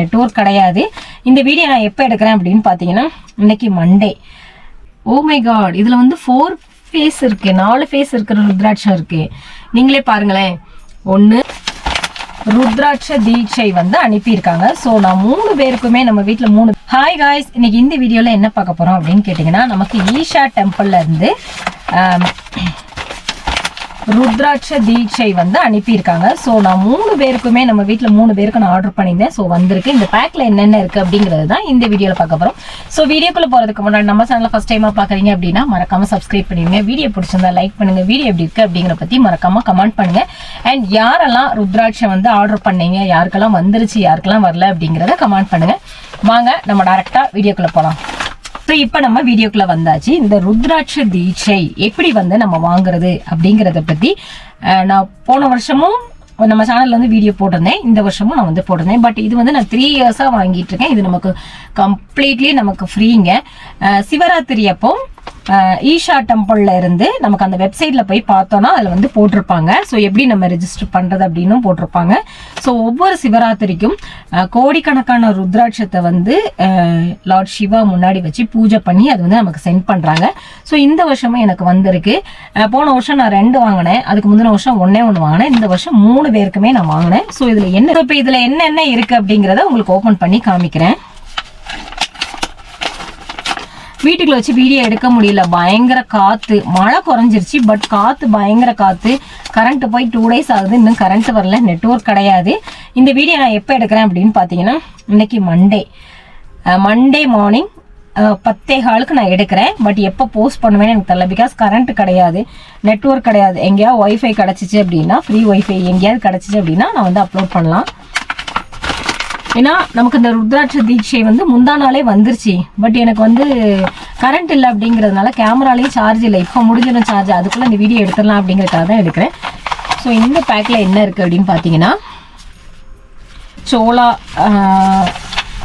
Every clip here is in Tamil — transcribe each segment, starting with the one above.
நெட்வொர்க் கிடையாது. இந்த வீடியோ நான் எப்போ எடுக்கிறேன் அப்படின்னு பார்த்தீங்கன்னா இன்னைக்கு மண்டே ஓ மை காட் இதில் வந்து ஃபோர் ஃபேஸ் இருக்கு நாலு ஃபேஸ் இருக்கிற ருத்ராட்சம் இருக்கு. நீங்களே பாருங்களேன். ஒன்று ருத்ராட்ச தீட்சை வந்து அனுப்பியிருக்காங்க. ஸோ நான் மூணு பேருக்குமே நம்ம வீட்டில் மூணு ஹாய் காய்ஸ் இன்னைக்கு இந்த வீடியோவில் என்ன பார்க்க போகிறோம் அப்படின்னு கேட்டிங்கன்னா நமக்கு ஈஷா டெம்பிள்லேருந்து ருத்ராட்ச தீட்சை வந்து அனுப்பியிருக்காங்க. ஸோ நான் மூணு பேருக்குமே நம்ம வீட்டில் மூணு பேருக்கு நான் ஆர்டர் பண்ணியிருந்தேன். ஸோ வந்திருக்கு. இந்த பேக்கில் என்னென்ன இருக்குது அப்படிங்கிறது தான் இந்த வீடியோவில் பார்க்க போகிறோம் ஸோ வீடியோக்குள்ளே போகிறதுக்கு முன்னாடி நம்ம சேனலில் ஃபஸ்ட் டைமாக பார்க்குறீங்க அப்படின்னா மறக்காம சப்ஸ்கிரைப் பண்ணிடுங்க. வீடியோ பிடிச்சிருந்தா லைக் பண்ணுங்க. வீடியோ எப்படி இருக்குது அப்படிங்கிற பற்றி மறக்காம கமெண்ட் பண்ணுங்க. அண்ட் யாரெல்லாம் ருத்ராட்சை வந்து ஆர்டர் பண்ணீங்க யாருக்கெல்லாம் வந்துருச்சு யாருக்கெல்லாம் வரல அப்படிங்கிறத கமெண்ட் பண்ணுங்க. வாங்க நம்ம டேரெக்டாக வீடியோக்குள்ளே போகலாம் ஸோ இப்போ நம்ம வீடியோக்குள்ள வந்தாச்சு. இந்த ருத்ராட்ச தீட்சை எப்படி வந்து நம்ம வாங்குறது அப்படிங்கிறத பற்றி நான் போன வருஷமும் நம்ம சேனல்ல வந்து வீடியோ போட்டிருந்தேன். இந்த வருஷமும் நான் வந்து போட்டிருந்தேன். பட் இது வந்து நான் த்ரீ இயர்ஸாக வாங்கிட்டு இருக்கேன். இது நமக்கு கம்ப்ளீட்லி நமக்கு ஃப்ரீங்க சிவராத்திரி அப்போ ஈஷா டெம்பிள்ல இருந்து நமக்கு அந்த வெப்சைட்ல போய் பார்த்தோம்னா அதில் வந்து போட்டிருப்பாங்க. ஸோ எப்படி நம்ம ரெஜிஸ்டர் பண்றது அப்படின்னும் போட்டிருப்பாங்க. ஸோ ஒவ்வொரு சிவராத்திரிக்கும் கோடிக்கணக்கான ருத்ராட்சத்தை வந்து லார்ட் சிவா முன்னாடி வச்சு பூஜை பண்ணி அது வந்து நமக்கு சென்ட் பண்றாங்க. ஸோ இந்த வருஷமும் எனக்கு வந்திருக்கு. போன வருஷம் நான் ரெண்டு வாங்கினேன். அதுக்கு முந்தின வருஷம் ஒன்னே ஒன்று வாங்கினேன். இந்த வருஷம் மூணு பேருக்குமே நான் வாங்கினேன். ஸோ இதுல என்ன இப்போ இதுல என்னென்ன இருக்கு அப்படிங்கிறத உங்களுக்கு ஓப்பன் பண்ணி காமிக்கிறேன். வீட்டுக்குள்ள வச்சு வீடியோ எடுக்க முடியல. பயங்கர காத்து. மழை குறைஞ்சிருச்சு பட் காத்து பயங்கர காத்து. கரண்ட் போய் டூ டேஸ் ஆகுது இன்னும் கரண்ட் வரல. நெட்ஒர்க் கிடையாது. இந்த வீடியோ நான் எப்போ எடுக்கிறேன் அப்படின்னு பார்த்தீங்கன்னா இன்னைக்கு மண்டே மண்டே மார்னிங் பத்தே காலுக்கு நான் எடுக்கிறேன். பட் எப்போ போஸ்ட் பண்ணுவேன்னு எனக்கு தெரியல. பிகாஸ் கரண்ட் கிடையாது. நெட்ஒர்க் கிடையாது. எங்கேயாவது ஒய்ஃபை கிடச்சிச்சு அப்படின்னா ஃப்ரீ ஒய்ஃபை எங்கேயாவது கிடச்சிச்சு அப்படின்னா நான் வந்து அப்லோட் பண்ணலாம். ஏன்னா நமக்கு இந்த ருத்ராட்ச தீட்சை வந்து முந்தா நாளே வந்துருச்சு. பட் எனக்கு வந்து கரண்ட் இல்லை அப்படிங்கிறதுனால கேமராலையும் சார்ஜ் இல்லை. இப்போ முடிஞ்சிடும் சார்ஜ் அதுக்குள்ளே இந்த வீடியோ எடுத்துடலாம் அப்படிங்கிறதுக்காக தான் எடுக்கிறேன். ஸோ இந்த பேக்கில் என்ன இருக்குது அப்படின்னு பார்த்தீங்கன்னா சோலா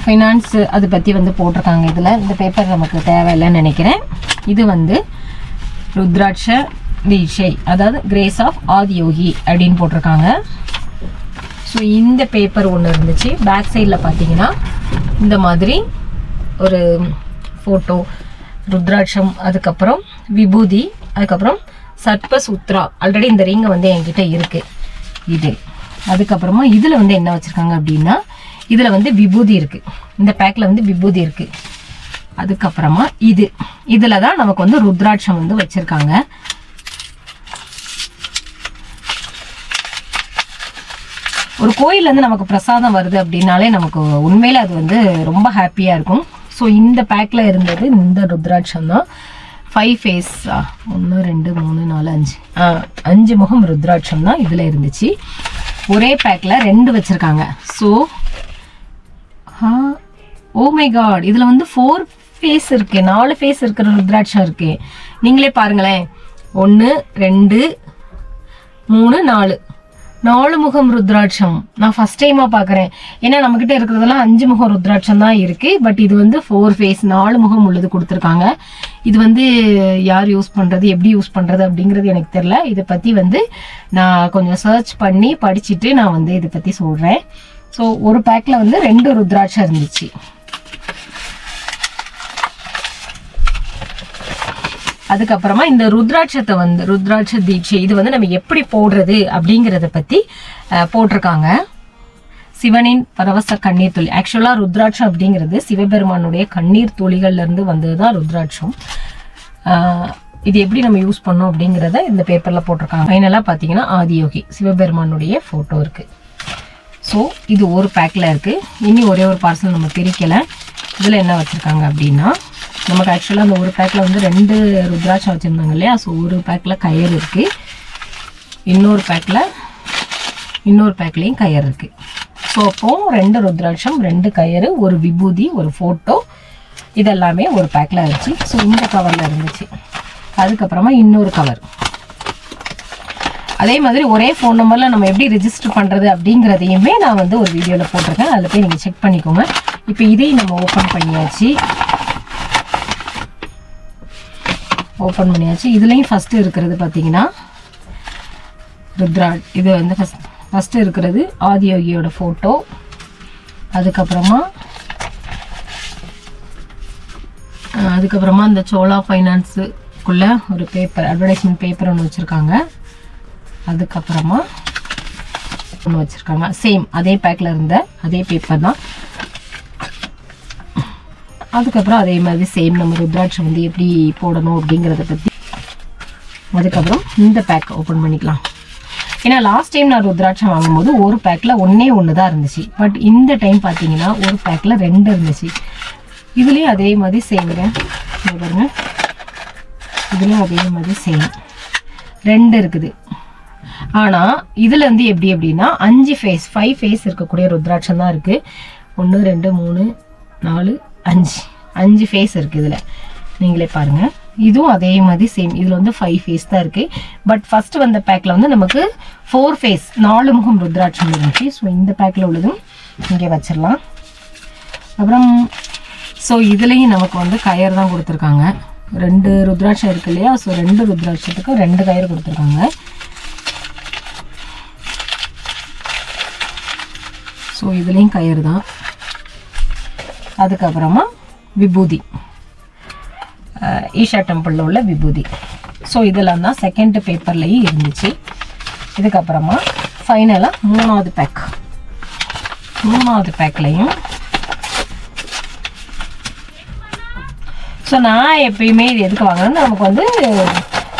ஃபைனான்ஸு அது பற்றி வந்து போட்டிருக்காங்க இதில். இந்த பேப்பர் நமக்கு தேவையில்லைன்னு நினைக்கிறேன். இது வந்து ருத்ராட்ச தீட்சை அதாவது கிரேஸ் ஆஃப் ஆதியோகி அப்படின்னு போட்டிருக்காங்க. ஸோ இந்த பேப்பர் ஒன்று இருந்துச்சு. பேக் சைடில் பார்த்தீங்கன்னா இந்த மாதிரி ஒரு ஃபோட்டோ ருத்ராட்சம் அதுக்கப்புறம் விபூதி அதுக்கப்புறம் சர்ப்பசூத்ரா. ஆல்ரெடி இந்த ரிங்கை வந்து என்கிட்ட இருக்குது இது. அதுக்கப்புறமா இதில் வந்து என்ன வச்சுருக்காங்க அப்படின்னா இதில் வந்து விபூதி இருக்குது இந்த பேக்கில் வந்து விபூதி இருக்குது அதுக்கப்புறமா இது. இதில் தான் நமக்கு வந்து ருத்ராட்சம் வந்து வச்சுருக்காங்க. ஒரு கோயில்ல இருந்து நமக்கு பிரசாதம் வருது அப்படின்னாலே நமக்கு உண்மையில அது வந்து ரொம்ப ஹாப்பியா இருக்கும். ஸோ இந்த பேக்ல இருந்தது இந்த ருத்ராட்சம் தான். ஃபைவ் ஃபேஸ் ஒன்று ரெண்டு மூணு நாலு அஞ்சு. ஆ, அஞ்சு முகம் ருத்ராட்சம் தான் இதில் இருந்துச்சு. ஒரே பேக்கில் ரெண்டு வச்சுருக்காங்க. So oh my oh God இதில் வந்து ஃபோர் ஃபேஸ் இருக்கு. நாலு ஃபேஸ் இருக்கிற ருத்ராட்சம் இருக்கு. நீங்களே பாருங்களேன். ஒன்று ரெண்டு மூணு நாலு. நாலு முகம் ருத்ராட்சம். நான் ஃபர்ஸ்ட் டைமா பார்க்குறேன் ஏன்னா நம்மக்கிட்ட இருக்கிறதெல்லாம் அஞ்சு முகம் ருத்ராட்சம் தான் இருக்கு. பட் இது வந்து ஃபோர் ஃபேஸ் நாலு முகம் உள்ளது கொடுத்துருக்காங்க. இது வந்து யார் யூஸ் பண்றது எப்படி யூஸ் பண்றது அப்படிங்கிறது எனக்கு தெரியல. இதை பத்தி வந்து நான் கொஞ்சம் சர்ச் பண்ணி படிச்சுட்டு நான் வந்து இதை பத்தி சொல்றேன். ஸோ ஒரு பேக்ல வந்து ரெண்டு ருத்ராட்சம் இருந்துச்சு. அதுக்கப்புறமா இந்த ருத்ராட்சத்தை வந்து ருத்ராட்ச தீட்சை இது வந்து நம்ம எப்படி போடுறது அப்படிங்கிறத பத்தி போட்டிருக்காங்க. சிவனின் பரவச கண்ணீர் துளி. ஆக்சுவலா ருத்ராட்சம் அப்படிங்கிறது சிவபெருமானுடைய கண்ணீர் துளிகள்ல இருந்து வந்ததுதான் ருத்ராட்சம். இது எப்படி நம்ம யூஸ் பண்ணோம் அப்படிங்கிறத இந்த பேப்பர்ல போட்டிருக்காங்க. ஃபைனலா பாத்தீங்கன்னா ஆதியோகி சிவபெருமானுடைய போட்டோ இருக்கு. ஸோ இது ஒரு பேக்கில் இருக்குது இனி ஒரே ஒரு பார்சல் நம்ம பிரிக்கலை. இதில் என்ன வச்சுருக்காங்க அப்படின்னா நமக்கு ஆக்சுவலாக அந்த ஒரு பேக்கில் வந்து ரெண்டு ருத்ராட்சம் வச்சுருந்தாங்க இல்லையா? ஸோ ஒரு பேக்கில் கயிறு இருக்குது இன்னொரு பேக்கில் இன்னொரு பேக்லேயும் கயிறு இருக்குது ஸோ அப்போ ரெண்டு ருத்ராட்சம் ரெண்டு கயிறு ஒரு விபூதி ஒரு ஃபோட்டோ இதெல்லாமே ஒரு பேக்கில் இருந்துச்சு. ஸோ இந்த கவரில் இருந்துச்சு. அதுக்கப்புறமா இன்னொரு கவர் அதே மாதிரி ஒரே ஃபோன் நம்பரில் நம்ம எப்படி ரிஜிஸ்டர் பண்ணுறது அப்படிங்கிறதையுமே நான் வந்து ஒரு வீடியோவில் போட்டிருக்கேன். அதில் போய் நீங்கள் செக் பண்ணிக்கோங்க. இப்போ இதையும் நம்ம ஓப்பன் பண்ணியாச்சு. ஓப்பன் பண்ணியாச்சு. இதுலேயும் ஃபஸ்ட்டு இருக்கிறது பார்த்தீங்கன்னா ருத்ரா இது வந்து ஃபஸ்ட் ஃபஸ்ட்டு இருக்கிறது ஆதியோகியோட ஃபோட்டோ அதுக்கப்புறமா அதுக்கப்புறமா இந்த சோலா ஃபைனான்ஸுக்குள்ள ஒரு பேப்பர் அட்வர்டைஸ்மெண்ட் பேப்பர் ஒன்று வச்சுருக்காங்க. அதுக்கப்புறமா ஒன்று வச்சுருக்காங்க. சேம் அதே பேக்கில் இருந்த அதே பேப்பர் தான். அதுக்கப்புறம் அதே மாதிரி சேம் நம்ம ருத்ராட்சம் வந்து எப்படி போடணும் அப்படிங்கிறத பற்றி அதுக்கப்புறம் இந்த பேக் ஓப்பன் பண்ணிக்கலாம். ஏன்னா லாஸ்ட் டைம் நான் ருத்ராட்சம் வாங்கும்போது ஒரு பேக்கில் ஒன்றே ஒன்று தான் இருந்துச்சு. பட் இந்த டைம் பார்த்தீங்கன்னா ஒரு பேக்கில் ரெண்டு இருந்துச்சு. இதுலேயும் அதே மாதிரி சேமுங்க பாருங்க. இதுலேயும் அதே மாதிரி சேம் ரெண்டு இருக்குது. ஆனால் இதில் வந்து எப்படி அப்படின்னா அஞ்சு ஃபேஸ் ஃபைவ் ஃபேஸ் இருக்கக்கூடிய ருத்ராட்சம் தான் இருக்குது ஒன்று ரெண்டு மூணு நாலு அஞ்சு. அஞ்சு ஃபேஸ் இருக்குது இதில். நீங்களே பாருங்கள் இதுவும் அதே மாதிரி சேம் இதில் வந்து ஃபைவ் ஃபேஸ் தான் இருக்குது பட் ஃபஸ்ட்டு வந்த பேக்கில் வந்து நமக்கு ஃபோர் ஃபேஸ் நாலு முகம் ருத்ராட்சம் இருந்துச்சு. ஸோ இந்த பேக்கில் உள்ளதும் இங்கே வச்சிடலாம். அப்புறம் ஸோ இதுலேயும் நமக்கு வந்து கயர் தான் கொடுத்துருக்காங்க. ரெண்டு ருத்ராட்சம் இருக்கு இல்லையா? ஸோ ரெண்டு ருத்ராட்சத்துக்கு ரெண்டு கயிறு கொடுத்துருக்காங்க. ஸோ இதுலேயும் கயிறு தான். அதுக்கப்புறமா விபூதி. ஈஷா டெம்பிளில் உள்ள விபூதி. ஸோ இதெல்லாம் தான் செகண்ட் பேப்பர்லேயும் இருந்துச்சு. இதுக்கப்புறமா ஃபைனலாக மூணாவது பேக் மூணாவது பேக்லேயும் ஸோ நான் எப்பயுமே இது எதுக்கு வாங்கினேன்னு நமக்கு வந்து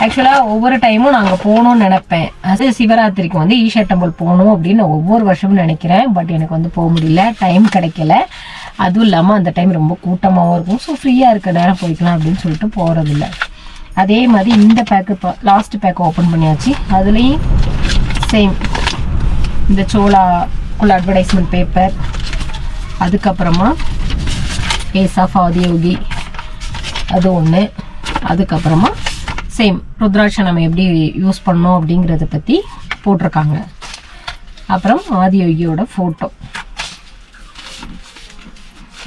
ஆக்சுவலாக ஒவ்வொரு டைமும் நாங்கள் போகணும்னு நினைப்பேன். அது சிவராத்திரிக்கு வந்து ஈஷா டெம்பிள் போகணும் அப்படின்னு நான் ஒவ்வொரு வருஷமும் நினைக்கிறேன். பட் எனக்கு வந்து போக முடியல. டைம் கிடைக்கல. அதுவும் இல்லாமல் அந்த டைம் ரொம்ப கூட்டமாகவும் இருக்கும். ஸோ ஃப்ரீயாக இருக்க நேரம் போய்க்கலாம் அப்படின்னு சொல்லிட்டு போகிறதில்ல அதே மாதிரி இந்த பேக்கு இப்போ லாஸ்ட் பேக் ஓப்பன் பண்ணியாச்சு. அதுலேயும் சேம் இந்த சோலாக்குள்ள அட்வர்டைஸ்மெண்ட் பேப்பர் அதுக்கப்புறமா ஏஸ் ஆஃப் ஆதியோகி அது ஒன்று அதுக்கப்புறமா சேம் ருத்ராட்சம் நம்ம எப்படி யூஸ் பண்ணோம் அப்படிங்கிறத பற்றி போட்டிருக்காங்க. அப்புறம் ஆதியோகியோட ஃபோட்டோ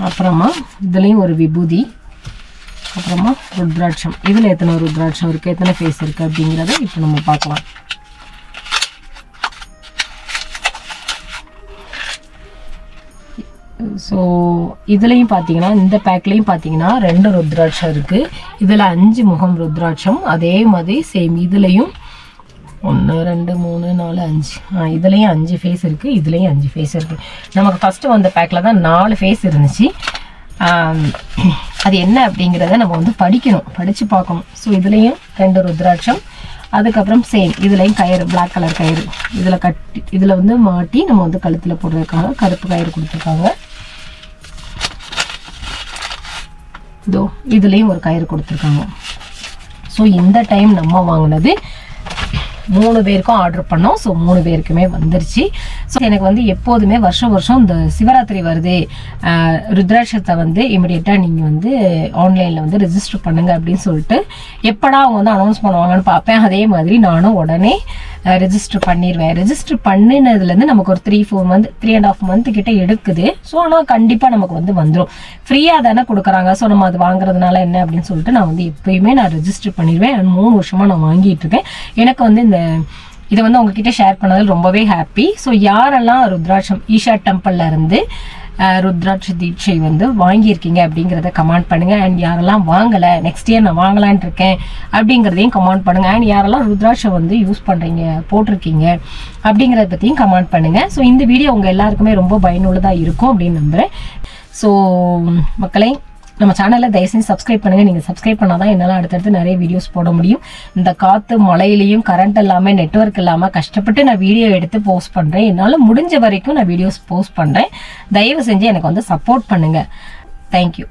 அப்புறமா இதுலேயும் ஒரு விபூதி அப்புறமா ருத்ராட்சம். இதில் எத்தனை ருத்ராட்சம் இருக்குது எத்தனை ஃபேஸ் இருக்குது அப்படிங்கிறத இப்போ நம்ம பார்க்கலாம். ஸோ இதுலேயும் பார்த்தீங்கன்னா இந்த பேக்லேயும் பார்த்தீங்கன்னா ரெண்டு ருத்ராட்சம் இருக்குது இதில் அஞ்சு முகம் ருத்ராட்சம் அதே மாதிரி சேம் இதுலேயும் ஒன்று ரெண்டு மூணு நாலு அஞ்சு. இதுலேயும் அஞ்சு ஃபேஸ் இருக்குது இதுலேயும் அஞ்சு ஃபேஸ் இருக்குது நமக்கு ஃபஸ்ட்டு வந்த பேக்கில் தான் நாலு ஃபேஸ் இருந்துச்சு. அது என்ன அப்படிங்கிறத நம்ம வந்து படிக்கணும் படித்து பார்க்கணும். ஸோ இதுலேயும் ரெண்டு ருத்ராட்சம் அதுக்கப்புறம் சேம். இதுலேயும் கயிறு பிளாக் கலர் கயிறு. இதில் கட்டி இதில் வந்து மாட்டி நம்ம வந்து கழுத்தில் போடுறதுக்காக கருப்பு கயிறு கொடுத்துருக்காங்க. இதோ இதுலேயும் ஒரு கயிறு கொடுத்துருக்காங்க. ஸோ இந்த டைம் நம்ம வாங்கினது மூணு பேருக்கும் ஆர்டர் பண்ணோம். ஸோ மூணு பேருக்குமே வந்துருச்சு. ஸோ எனக்கு வந்து எப்போதுமே வருஷம் வருஷம் இந்த சிவராத்திரி வருது ருத்ராட்சத்தை வந்து இமிடியேட்டாக நீங்கள் வந்து ஆன்லைனில் வந்து ரிஜிஸ்டர் பண்ணுங்க அப்படின்னு சொல்லிட்டு எப்படா அவங்க வந்து அனௌன்ஸ் பண்ணுவாங்கன்னு பார்ப்பேன். அதே மாதிரி நானும் உடனே ரெஜிஸ்டர் பண்ணிடுவேன் ரெஜிஸ்டர் பண்ணினதுலேருந்து நமக்கு ஒரு three four month three and half month கிட்ட எடுக்குது. ஸோ ஆனால் கண்டிப்பாக நமக்கு வந்து வந்துடும் ஃப்ரீயாக தானே கொடுக்குறாங்க. ஸோ நம்ம அது வாங்குறதுனால என்ன அப்படின்னு சொல்லிட்டு நான் வந்து எப்பயுமே நான் ரெஜிஸ்டர் பண்ணிடுவேன் மூணு வருஷமாக நான் வாங்கிட்டு இருக்கேன். எனக்கு வந்து இந்த இதை வந்து உங்ககிட்ட ஷேர் பண்ணதில் ரொம்பவே ஹாப்பி ஸோ யாரெல்லாம் ருத்ராட்சம் ஈஷா டெம்பிள்ல இருந்து ருத்ராட்ச தீட்சை வந்து வாங்கியிருக்கீங்க அப்படிங்கிறத கமெண்ட் பண்ணுங்கள் அண்ட் யாரெல்லாம் வாங்கலை நெக்ஸ்ட் இயர் நான் வாங்கலான் இருக்கேன் அப்படிங்கிறதையும் கமெண்ட் பண்ணுங்கள் அண்ட் யாரெல்லாம் ருத்ராட்சம் வந்து யூஸ் பண்ணுறீங்க போட்டிருக்கீங்க அப்படிங்கிறத பற்றியும் கமெண்ட் பண்ணுங்கள் ஸோ இந்த வீடியோ உங்கள் எல்லாருக்குமே ரொம்ப பயனுள்ளதாக இருக்கும் அப்படின்னு நம்புகிறேன் ஸோ மக்களை நம்ம சேனலை தயவு செஞ்சு சப்ஸ்கிரைப் பண்ணுங்கள் நீங்கள் சப்ஸ்கிரைப் பண்ணாதான் என்னால் அடுத்தடுத்து நிறைய வீடியோஸ் போட முடியும். இந்த காற்று மழையிலையும் கரண்ட் இல்லாமல் நெட்வொர்க் இல்லாமல் கஷ்டப்பட்டு நான் வீடியோ எடுத்து போஸ்ட் பண்ணுறேன் என்னால் முடிஞ்ச வரைக்கும் நான் வீடியோஸ் போஸ்ட் பண்ணுறேன் தயவு செஞ்சு எனக்கு வந்து சப்போர்ட் பண்ணுங்கள் தேங்க்யூ